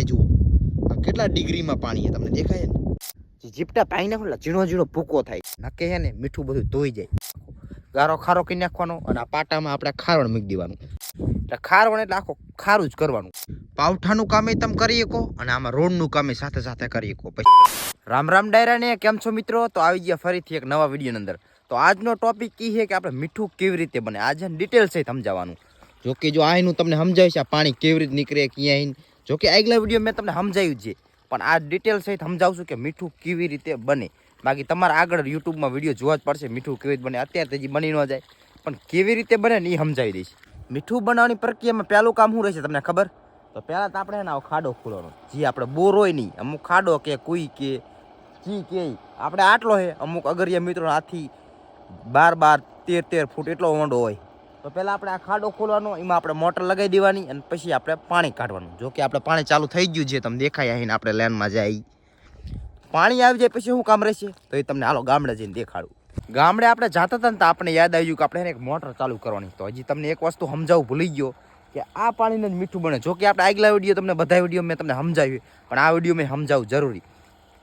પાણી જુઓ. કેટલા ડિગ્રીમાં પાણી તમને દેખાય ને? જીપટા પાણી નાખો ઝીણો ઝીણો ભૂકો થાય. નકે છે ને, મીઠું બધું ધોઈ જાય. ગારો ખારો કરી નાખવાનો અને આ પાટામાં આપણે ખારણ મૂકી દેવાનું. એટલે ખારવણ એટલે આખો ખારું જ કરવાનું. પાવઠાનું કામે તમે કરી શકો અને આમાં રોડનું કામે સાથે સાથે કરી શકો. પછી રામ રામ ડાયરાને, કેમ છો મિત્રો? તો આવી ગયા ફરીથી એક નવા વિડીયોની અંદર. તો આજનો ટોપિક એ છે કે આપણે મીઠું કેવી રીતે બને. આજે ડિટેલ્સ છે સમજાવવાનું. જો કે જો આનું તમને સમજાવીશ આ પાણી કેવી રીતે નીકળે, ક્યાં જો કે આગલા વીડિયો મેં તમને સમજાવ્યું છે. પણ આ ડિટેલ સહિત સમજાવશું કે મીઠું કેવી રીતે બને. બાકી તમારે આગળ યુટ્યુબમાં વીડિયો જોવા જ પડશે મીઠું કેવી રીતે બને. અત્યારે હજી બની ન જાય. પણ કેવી રીતે બને ને એ સમજાવી દઈશ. મીઠું બનાવવાની પ્રક્રિયામાં પહેલું કામ શું રહેશે તમને ખબર? તો પહેલાં તો આપણે છે ને આવો ખાડો ખોલવાનો. જે આપણે બોર હોય નહીં, અમુક ખાડો કે કુઈ કે ચી કે, આપણે આટલો છે. અમુક અગરિયા મિત્રો હાથી બાર બાર તેર તેર ફૂટ એટલો ઊંડો હોય. તો પહેલાં આપણે આ ખાડો ખોલવાનો, એમાં આપણે મોટર લગાવી દેવાની અને પછી આપણે પાણી કાઢવાનું. જો કે આપણે પાણી ચાલુ થઈ ગયું છે, તમને દેખાય આવીને આપણે લેનમાં જાય. પાણી આવી જાય પછી શું કામ રહેશે? તો એ તમને હાલો ગામડે જઈને દેખાડું. ગામડે આપણે જતા હતા ને તો આપણે યાદ આવ્યું કે આપણે એક મોટર ચાલુ કરવાની. તો હજી તમને એક વસ્તુ સમજાવું ભૂલી ગયો કે આ પાણીને જ મીઠું બને. જો કે આપણે આગલા વીડિયો તમને બધા વીડિયો મેં તમને સમજાવ્યું, પણ આ વીડિયો મેં સમજાવું જરૂરી.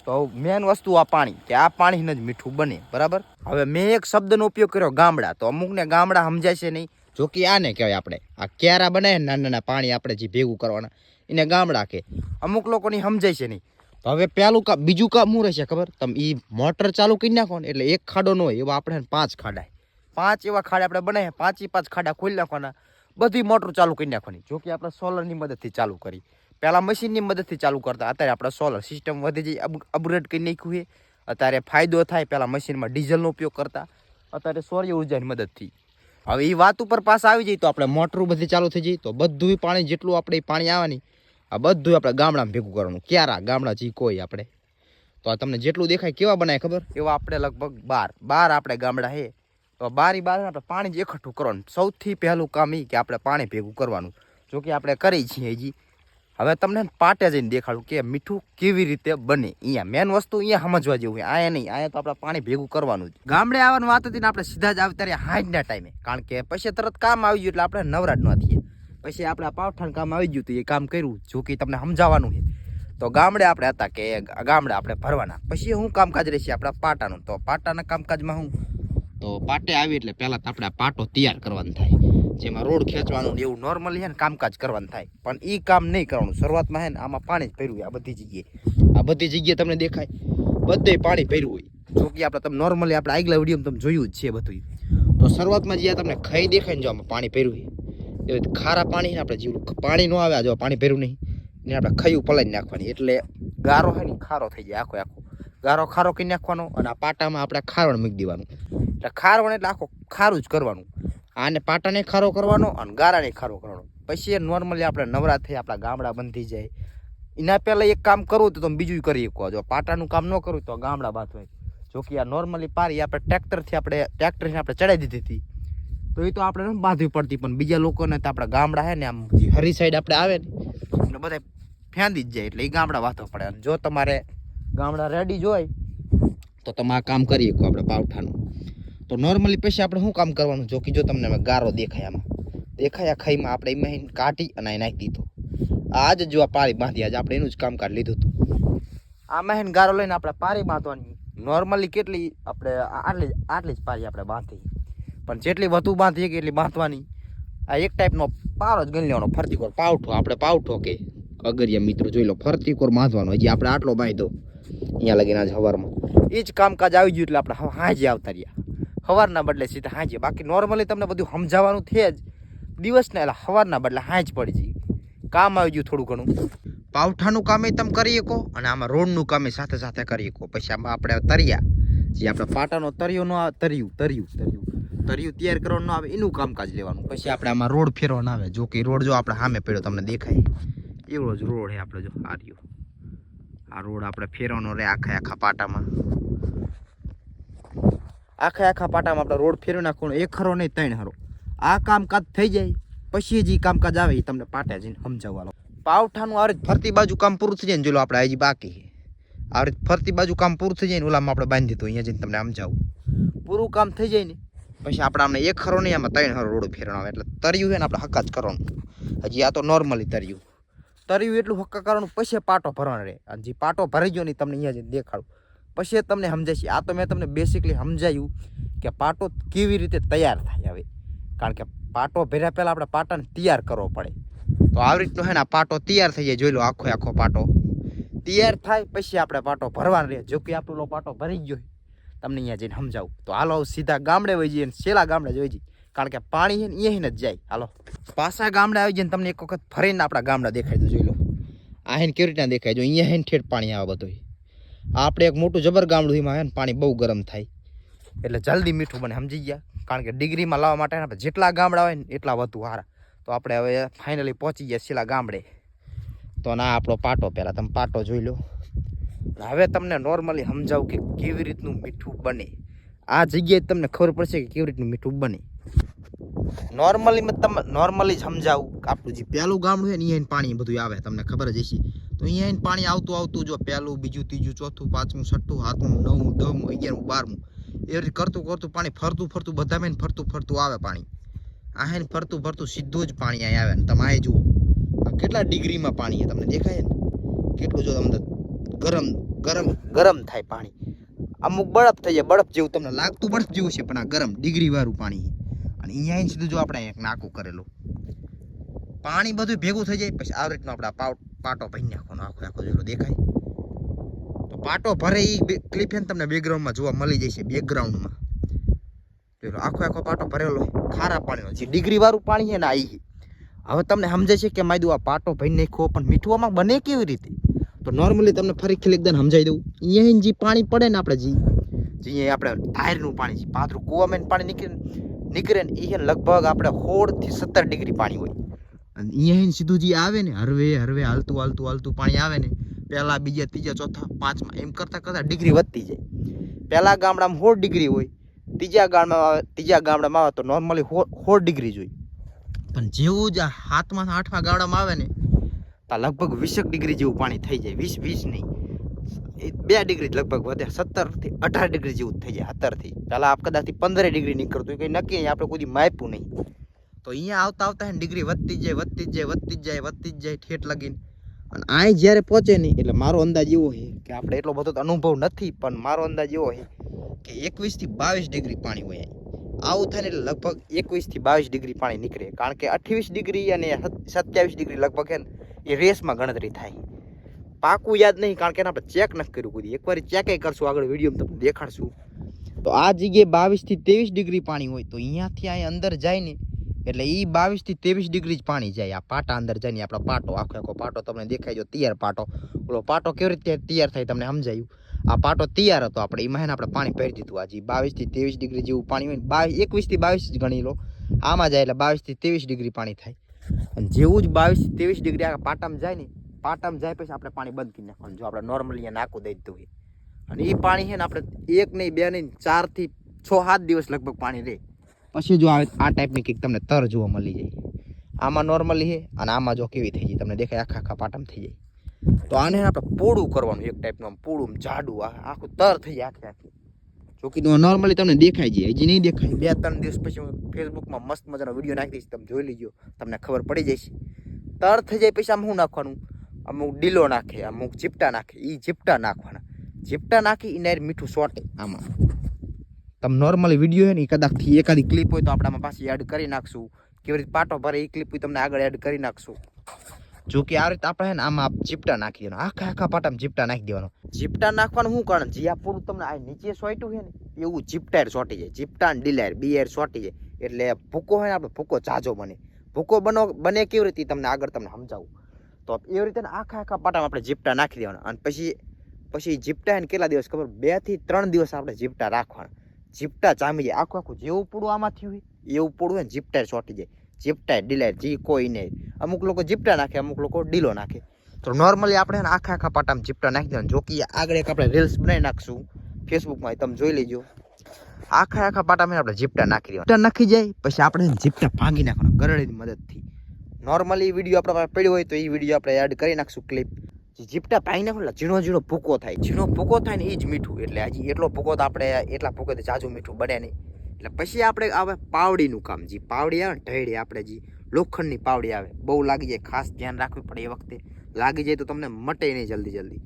તો મેન વસ્તુ આ પાણી, કે આ પાણીને જ મીઠું બને, બરાબર? હવે મેં એક શબ્દનો ઉપયોગ કર્યો, ગામડા. તો અમુકને ગામડા સમજાય છે નહીં. જો કે આને કહેવાય આપણે. આ ક્યારા બનાવે નાના નાના પાણી આપણે જે ભેગું કરવાના. એને ગામડા કે અમુક લોકોની સમજાય છે નહીં. તો હવે પહેલું કામ બીજું કામ શું રહેશે ખબર? તમે એ મોટર ચાલુ કરી નાખો ને એટલે એક ખાડો ન હોય, એવા આપણે પાંચ ખાડા. પાંચ એવા ખાડા આપણે બનાવીએ પાંચે પાંચ ખાડા ખોલી નાખવાના. બધી મોટર ચાલુ કરી નાખવાની. જો કે આપણે સોલરની મદદથી ચાલુ કરી. પહેલાં મશીનની મદદથી ચાલુ કરતા. અત્યારે આપણે સોલર સિસ્ટમ વધી જઈ અપગ્રેડ કરી નાખ્યું છે. અત્યારે ફાયદો થાય પહેલાં મશીનમાં ડીઝલનો ઉપયોગ કરતા. અત્યારે સૌર્ય ઉર્જાની મદદથી. હવે એ વાત ઉપર પાછા આવી જાય તો આપણે મોટરો બધી ચાલુ થઈ જાય તો બધું પાણી જેટલું આપણે પાણી આવવાની, આ બધું આપણે ગામડામાં ભેગું કરવાનું. ક્યારા ગામડા જી કોઈ આપણે? તો આ તમને જેટલું દેખાય કેવા બનાય ખબર? એવા આપણે લગભગ બાર. બાર આપણે ગામડા હે. તો બારી બાર આપણે પાણી જ એકઠું કરવાનું. સૌથી પહેલું કામ એ કે આપણે પાણી ભેગું કરવાનું. જો કે આપણે કરી છીએ હજી. હવે તમને પાટે જઈને દેખાડું કે મીઠું કેવી રીતે બને. અહીંયા મેન વસ્તુ અહીંયા સમજવા જેવું અહીંયા નહીં અહીંયા તો આપણે પાણી ભેગું કરવાનું જ. ગામડે આવવાની વાત હતી ને આપણે સીધા જ આવતા ત્યારે હાજના ટાઈમે કારણ કે પછી તરત કામ આવી ગયું એટલે આપણે નવરાજ ન થઈએ. પછી આપણે પાવઠાણ કામ આવી ગયું હતું એ કામ કર્યું, જો કે તમને સમજાવવાનું છે. તો ગામડે આપણે હતા કે ગામડે આપણે ભરવાના. પછી હું કામકાજ રહેશે આપણા પાટાનું. તો પાટાના કામકાજમાં હું? તો પાટે આવી એટલે પહેલાં તો આપણે પાટો તૈયાર કરવાનો થાય. જેમાં રોડ ખેંચવાનું ને એવું નોર્મલી છે ને કામકાજ કરવાનું થાય. પણ એ કામ નહીં કરવાનું. શરૂઆતમાં છે ને આમાં પાણી જ ભર્યું આ બધી જગ્યાએ. આ બધી જગ્યાએ તમને દેખાય. બધે પાણી ભર્યું હોય. જો કે આપણે તમે નોર્મલી આપણે આગલા વિડીયોમાં તમે જોયું જ છે બધું તો શરૂઆતમાં જ્યાં તમને ખાઈ દેખાય ને જો આમાં પાણી ભર્યું છે એવી ખારા પાણી ને આપણે જેવું પાણી ન આવે આ જો પાણી ભર્યું નહીં. ને આપણે ખયું પલાઈ નાખવાની. એટલે ગારો છે ને ખારો થઈ જાય આખો આખો. ગારો ખારો કરી નાખવાનો અને આ પાટામાં આપણે ખારણ મૂકી દેવાનું. એટલે ખારવણ એટલે આખો ખારું જ કરવાનું. આને પાટાને ખારો કરવાનો અને ગારાને ખારો કરવાનો. પછી એ નોર્મલી આપણે નવરા થઈ આપણા ગામડા બંધી જાય. એના પહેલાં એક કામ કરવું તો તમે બીજું કરી શકો. જો પાટાનું કામ ન કરવું તો ગામડા બાંધવાય જો કે આ નોર્મલી પારી આપણે ટ્રેક્ટરથી આપણે ટ્રેક્ટરથી આપણે ચડાવી દીધી હતી. તો એ તો આપણે બાંધવી પડતી, પણ બીજા લોકોને તો આપણા ગામડા હે ને, આમ હરી સાઈડ આપણે આવે ને એટલે બધા ફેંદી જ જાય એટલે એ ગામડા વાંધો પડે. અને જો તમારે ગામડા રેડી જોઈ તો તમે આ કામ કરી શકો આપણે પાવઠાનું. તો નોર્મલી પછી આપણે શું કામ કરવાનું? જો કે જો તમને અમે ગારો દેખાય આમાં. દેખાય આ ખાઈમાં આપણે એમાં કાઢી અને એ નાખી દીધો. આજ જો આ પારી બાંધી, આજે આપણે એનું જ કામકાજ લીધું હતું. આમાં મહેન ગારો લઈને આપણે પારી બાંધવાની. નોર્મલી કેટલી આપણે આટલી આટલી જ પારી આપણે બાંધી. પણ જેટલી વધુ બાંધીએ કે એટલી બાંધવાની. આ એક ટાઈપનો પારો જ ગણી લેવાનો, ફરતી કોર પાવઠો. આપણે પાવઠો કે અગરિયા મિત્રો જોઈ લો, ફરતી કોર બાંધવાનો. હજી આપણે આટલો બાંધો અહીંયા લગીને આજ સવારમાં એ જ કામકાજ આવી ગયું એટલે આપણે હાજે આવતા રહ્યા. સવારના બદલે સીધા હાંજે. બાકી નોર્મલી તમને બધું સમજાવવાનું છે જ. દિવસને એટલે સવારના બદલે હાંજ પડી જાય. કામ આવી ગયું થોડું ઘણું. પાવઠાનું કામ એ તમે કરી શકો અને આમાં રોડનું કામ એ સાથે સાથે કરી શકો. પછી આમાં આપણે તરિયા, જે આપણે પાટાનો તરિયો ન આવે, તરિયું તરિયું તરિયું. તરિયું તૈયાર કરવાનું આવે, એનું કામકાજ લેવાનું. પછી આપણે આમાં રોડ ફેરવાનો આવે. જો કે રોડ જો આપણે સામે પડ્યો, તમને દેખાય. એવો જ રોડ છે આપણે જો, આ આ રોડ આપણે ફેરવાનો રહે આખા આખા પાટામાં. આખા આખા પાટામાં આપણે રોડ ફેરવી નાખવાનો એક ખરો નહીં ત્રણ ખરો આ કામકાજ થઈ જાય, પછી જે કામકાજ આવે એ તમને પાટે જઈને સમજાવવાનો પાવઠાનું આ રીતે ફરતી બાજુ કામ પૂરું થઈ જાય ને, જો આપણે હજી બાકી આ રીતે ફરતી બાજુ કામ પૂરું થઈ જાય ને, ઓલામાં આપણે બાંધી દીધું, અહીંયા જઈને તમને સમજાવું. પૂરું કામ થઈ જાય ને, પછી આપણે આમને એક ખરો નહીં, આમાં ત્રણ ખરો રોડ ફેરવાનો આવે. એટલે તર્યું છે ને, આપણે હકા જ કરવાનું. હજી આ તો નોર્મલી તર્યું. તર્યું એટલું હક્કા કરવાનું, પછી પાટો ભરવાનો રહે. અને જે પાટો ભરી ગયો નહીં તમને અહીંયા જઈને દેખાડું. પછી તમને સમજાશે આ તો મેં તમને બેસિકલી સમજાયું કે પાટો કેવી રીતે તૈયાર થાય હવે. કારણ કે પાટો ભર્યા પહેલાં આપણે પાટાને તૈયાર કરવો પડે. તો આવી રીતનો હે ને પાટો તૈયાર થઈ જાય. જોઈ લો આખો આખો પાટો. તૈયાર થાય પછી આપણે પાટો ભરવાનો રહે. જો કે આપણો પાટો ભરી ગયો તમને અહીંયા જઈને સમજાવું. તો હાલો સીધા ગામડે વહી જઈએ છેલ્લા ગામડે જ વહી જઈએ. કારણ કે પાણી છે ને અહીંયા જ જાય. હાલો. પાછા ગામડે આવી જઈને તમને એક વખત ફરીને આપણા ગામડા દેખાઈ દો જોઈ લો. આ હેન કેવી રીતના દેખાય? જો અહીંયા હેન ઠેઠ પાણી આવે બધું આપણે એક મોટું જબર ગામડું એમાં હે ને પાણી બહુ ગરમ થાય. એટલે જલ્દી મીઠું બને, સમજી ગયા? કારણ કે ડિગ્રીમાં લાવવા માટે જેટલા ગામડા હોય ને એટલા વધુ સારા તો આપણે હવે ફાઇનલી પહોંચી ગયા છેલ્લા ગામડે. તો ના, આપણો પાટો પહેલાં, તમે પાટો જોઈ લો. હવે તમને નોર્મલી સમજાવું કે કેવી રીતનું મીઠું બને. આ જગ્યાએ તમને ખબર પડશે કે કેવી રીતનું મીઠું બને. નોર્મલી તમે નોર્મલી સમજાવું આપણું જે પહેલું ગામડું હોય ને અહીંયા પાણી બધું આવે, તમને ખબર જ હશે. તો અહીંયા એને પાણી આવતું આવતું જો પહેલું, બીજું, ત્રીજું, ચોથું, પાંચમું, છઠ્ઠું, સાતમું, નવમું, દસમું, અગિયારમું, બારમું એ રીતે કરતું કરતું પાણી ફરતું ફરતું બધા મેં ફરતું ફરતું આવે પાણી. આ ફરતું ફરતું સીધું જ પાણી અહીં આવે ને તમે આ જુઓ. કેટલા ડિગ્રીમાં પાણી તમને દેખાય ને? કેટલું જો તમને ગરમ ગરમ ગરમ થાય પાણી. અમુક બરફ થઈ જાય, બરફ જેવું તમને લાગતું બરફ જેવું છે, પણ આ ગરમ ડિગ્રીવાળું પાણી અને અહીંયા સીધું જો આપણે એક નાકું કરેલું. પાણી બધું ભેગું થઈ જાય, પછી આવી રીતનું આપણે પાઉટ પાટો ભરી નાખવાનો, આખો આખો જેટલો દેખાય. તો પાટો ભરે એ ક્લિફેન તમને બેકગ્રાઉન્ડમાં જોવા મળી જશે બેકગ્રાઉન્ડમાં પેલો આખો આખો પાટો ભરેલો ખારા પાણીનો, જે ડિગ્રીવાળું પાણી છે ને આવી હવે તમને સમજે છે કે માયદું આ પાટો ભરી નાખ્યો, પણ મીઠુંમાં બને કેવી રીતે? તો નોર્મલી તમને ફરી ખીલી એકદમ સમજાવી દઉં. અહીંયા જે પાણી પડે ને આપણે જે અહીંયા આપણે ધારનું પાણી છે પાથરું કૂવામાં પાણી નીકળે નીકળે ને એ લગભગ આપણે સોળથી સત્તર ડિગ્રી પાણી હોય. અને અહીંયા સીધું જે આવે ને, હરવે હરવે, હાલતું હાલતું હાલતું, પાણી આવે ને, પહેલાં બીજા, ત્રીજા, ચોથા, પાંચમાં, એમ કરતાં કરતાં ડિગ્રી વધતી જાય. પહેલા ગામડામાં સોળ ડિગ્રી હોય, ત્રીજા ગામડામાં ત્રીજા ગામડામાં આવે તો નોર્મલી સોળ ડિગ્રી જોઈ પણ જેવું જ આ સાતમાં આઠમા ગામડામાં આવે ને, તો લગભગ વીસેક ડિગ્રી જેવું પાણી થઈ જાય, વીસ વીસ નહીં. એ બે ડિગ્રી લગભગ વધે સત્તરથી અઢાર ડિગ્રી જેવું થઈ જાય સત્તરથી પહેલાં આપ કદાચથી પંદરે ડિગ્રી નીકળતું કંઈ નક્કી આપણે કોઈ માપ્યું નહીં. તો અહીંયા આવતા આવતા ડિગ્રી વધતી જાય વધતી જાય વધતી જાય વધતી જાય ઠેઠ લગીને. અને અહીં જ્યારે પહોંચે નહીં એટલે મારો અંદાજ એવો છે કે આપણે એટલો બધો અનુભવ નથી, પણ મારો અંદાજ એવો છે કે એકવીસથી બાવીસ ડિગ્રી પાણી હોય આવું થાય એટલે લગભગ એકવીસથી બાવીસ ડિગ્રી પાણી નીકળે. કારણ કે અઠ્યાવીસ ડિગ્રી અને સત્યાવીસ ડિગ્રી લગભગ છે ને, એ રેસમાં ગણતરી થાય પાકું યાદ નહીં, કારણ કે એને આપણે ચેક નથી કર્યું કોઈ એકવાર ચેક કરશું, આગળ વીડિયો તમને દેખાડશું. તો આ જગ્યાએ બાવીસથી ત્રેવીસ ડિગ્રી પાણી હોય, તો અહીંયાથી અહીં અંદર જાય ને એટલે એ બાવીસથી ત્રેવીસ ડિગ્રી જ પાણી જાય. આ પાટા અંદર જાય ને આપણો પાટો, આખો આખો પાટો તમને દેખાય જો તૈયાર પાટો. ઓલો પાટો કેવી રીતે તૈયાર થાય તમને સમજાયું? આ પાટો તૈયાર હતો આપણે, એમાં એને આપણે પાણી ભરી દીધું આજે. બાવીસથી ત્રેવીસ ડિગ્રી જેવું પાણી હોય ને બાવીસ એકવીસથી બાવીસ ગણી લો. આમાં જાય એટલે બાવીસથી ત્રેવીસ ડિગ્રી પાણી થાય. અને જેવું જ બાવીસથી ત્રેવીસ ડિગ્રી આ પાટામાં જાય ને, પાટામાં જાય પછી આપણે પાણી બંધ કરી નાખવાનું, જો આપણે નોર્મલી અહીંયા નાખું દઈ દીધું અને એ પાણી છે ને આપણે એક નહીં, બે નહીં, ચારથી છ, સાત દિવસ લગભગ પાણી રહે. પછી જો આવે આ ટાઈપની કંઈક તમને તર જોવા મળી જાય. આમાં નોર્મલી છે અને આમાં જો કેવી થઈ જાય, તમને દેખાય આખા આખા પાટામાં થઈ જાય. તો આને આપણે પોળું કરવાનું, એક ટાઈપનું આમ પોળું જાડું, આ આખું તર થઈ જાય આખી આખી. જો નોર્મલી તમને દેખાય છે હજી નહીં દેખાય. બે ત્રણ દિવસ પછી હું ફેસબુકમાં મસ્ત મજાનો વીડિયો નાખી દઈશ, તમે જોઈ લીજો, તમને ખબર પડી જશે. તર થઈ જાય પછી આમ શું નાખવાનું? અમુક ડીલો નાખે અમુક ચીપટા નાખે એ ચીપટા નાખવાના. ચીપટા નાખી એને હારે મીઠું સોટે આમાં. તમે નોર્મલી વીડિયો હોય ને એ કદાચથી એકાદી ક્લિપ હોય તો આપણામાં પાછી એડ કરી નાખશું. કેવી રીતે પાટો ભરે એ ક્લિપ તમને આગળ એડ કરી નાખશું. જો કે આ રીતે આપણે આમાં ચીપટા નાખી દેવાનું આખા આખા પાટામાં ચીપટા નાખી દેવાનું. ચીપટા નાખવાનું શું કારણ? જે આ પૂરું તમને આ નીચે સોટ્યું છે ને, એવું ચીપટાર સોટી જાય. ચીપટા ને ડીલાયર બે એર સોટી જાય. એટલે ભૂકો હોય ને આપણે ભૂકો જાજો બને. ભૂકો બનો, બને કેવી રીતે તમને આગળ તમને સમજાવું. તો એવી રીતે આખા આખા પાટામાં આપણે જીપટા નાખી દેવાના. અને પછી પછી જીપટા એને કેટલા દિવસ ખબર? બેથી ત્રણ દિવસ આપણે જીપટા રાખવાના. જીપટા જામી જાય આખું આખું જેવું પૂડું આમાં થયું હોય એવું પૂડું હોય ને જીપટા ચોટી જાય. જીપટા ડીલાયર જી કોઈ નહીં અમુક લોકો જીપટા નાખે, અમુક લોકો ડીલો નાખે. તો નોર્મલી આપણે આખા આખા પાટામાં જીપટા નાખી દેવાનું. જો કે આગળ એક આપણે રીલ્સ બનાવી નાખશું. ફેસબુકમાં તમે જોઈ લેજો. આખા આખા પાટામાં આપણે જીપટા નાખી દેવાના. નાખી જાય, પછી આપણે જીપટા ભાંગી નાખવાનું ગરડીની મદદથી. નોર્મલી વીડિયો આપણા પાસે પડ્યો હોય તો એ વીડિયો આપણે એડ કરી નાખશું ક્લિપ જીપટા પાઈ નાખો ઝીણો ઝીણો ભૂકો થાય. ઝીણો ભૂકો થાય ને એ જ મીઠું. એટલે હજી એટલો ભૂકો તો આપણે એટલા ભૂકોથી ઝાઝું મીઠું બને નહીં. એટલે પછી આપણે આવે પાવડીનું કામ. જે પાવડી આવે ને ઢેડી આપણે જે લોખંડની પાવડી આવે, બહુ લાગી જાય, ખાસ ધ્યાન રાખવું પડે એ વખતે. લાગી જાય તો તમને મટે નહીં જલ્દી જલ્દી.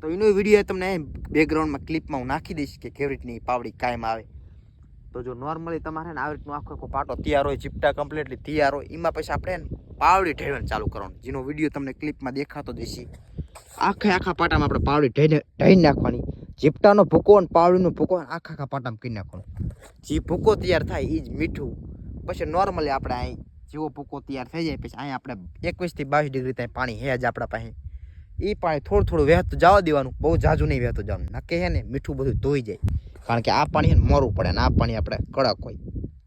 તો એનો વીડિયો તમને બેકગ્રાઉન્ડમાં ક્લિપમાં હું નાખી દઈશ કે કેવી રીતની પાવડી કાયમ આવે. તો જો નોર્મલી તમારે ને આવી રીતનો આખો આખો પાટો તૈયાર હોય, ચીપટા કમ્પ્લીટલી તૈયાર હોય, એમાં પછી આપણે પાવડી ઢેળવાનું ચાલુ કરવાનું. જેનો વીડિયો તમને ક્લિપમાં દેખાતો જ હશે. આખા આખા પાટામાં આપણે પાવડી ઢઈને ઢળી નાખવાની. ચીપટાનો ભૂકો અને પાવડીનો ભૂકો આખા આખા પાટામાં કરી નાખવાનો. જે ભૂકો તૈયાર થાય એ જ મીઠું. પછી નોર્મલી આપણે અહીં જેવો ભૂકો તૈયાર થઈ જાય પછી અહીં આપણે એકવીસથી બાવીસ ડિગ્રી ત્યાં પાણી હે જ આપણા પાસે. એ પાણી થોડું થોડું વહેતું જવા દેવાનું, બહુ જાજુ નહીં વહેતું જવાનું. નક્કી છે ને મીઠું બધું ધોઈ જાય. કારણ કે આ પાણી મોરું પડે ને આ પાણી આપણે કડક હોય.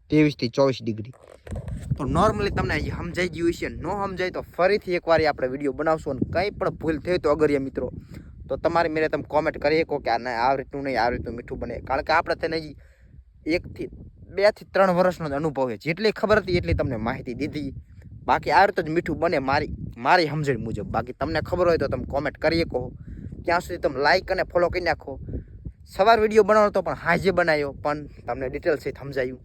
ત્રેવીસથી ચોવીસ ડિગ્રી. તો નોર્મલી તમને સમજાઈ ગયું છે ન સમજાય તો ફરીથી એકવાર આપણે વીડિયો બનાવશું અને કંઈ પણ ભૂલ થઈ તો, અગરિયા મિત્રો, તો તમારી મેરે તમે કોમેન્ટ કરી શકો કે આ આ રીતનું નહીં, આ રીતનું મીઠું બને. કારણ કે આપણે તેને એકથી બેથી ત્રણ વર્ષનો જ અનુભવ છે. જેટલી ખબર હતી એટલી તમને માહિતી દીધી. બાકી આ રીતે જ મીઠું બને મારી મારી સમજણ મુજબ. બાકી તમને ખબર હોય તો તમે કોમેન્ટ કરી શકો. ત્યાં સુધી તમે લાઈક અને ફોલો કરી નાખો. સવાર વીડિયો બનાવો તો પણ હાજે બનાવ્યો, પણ તમને ડિટેલ્સ સહિત સમજાયું.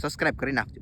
સબસ્ક્રાઈબ કરી નાખજો.